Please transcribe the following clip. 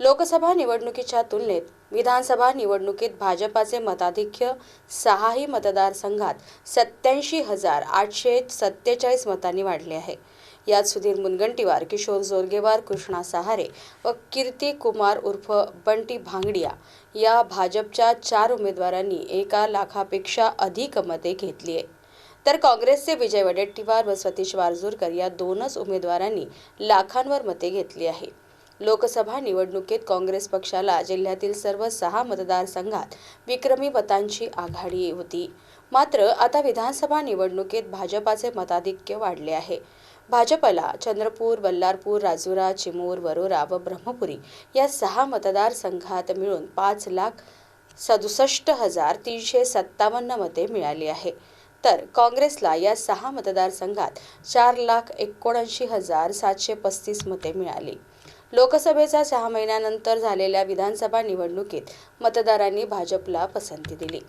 लोकसभा निवडणुकीच्या तुलनेत विधानसभा निवडणुकीत भाजपाचे मताधिक्य सहाही मतदारसंघात सत्याऐंशी हजार आठशे सत्तेचाळीस मतांनी वाढले आहे. यात सुधीर मुनगंटीवार किशोर जोरगेवार कृष्णा सहारे व कीर्ती कुमार उर्फ बंटी भांगडिया या भाजपच्या चार उमेदवारांनी एका लाखापेक्षा अधिक मते घेतली आहे तर काँग्रेसचे विजय वडेट्टीवार व सतीश वारजूरकर या दोनच उमेदवारांनी लाखांवर मते घेतली आहे. लोकसभा निवडणुकीत काँग्रेस पक्षाला जिल्ह्यातील सर्व सहा मतदारसंघात विक्रमी मतांची आघाडी होती. मात्र आता विधानसभा निवडणुकीत भाजपाचे मताधिक्य वाढले आहे. भाजपला चंद्रपूर बल्लारपूर राजुरा चिमूर वरोरा व ब्रह्मपुरी या सहा मतदारसंघात मिळून पाच लाख सदुसष्ट हजार तीनशे सत्तावन्न मते मिळाली आहे. तर काँग्रेसला या सहा मतदारसंघात चार लाख एकोणऐंशी हजार सातशे पस्तीस मते मिळाली. लोकसभेच्या सहा महिन्यानंतर झालेल्या विधानसभा निवडणुकीत मतदारांनी भाजपला पसंती दिली.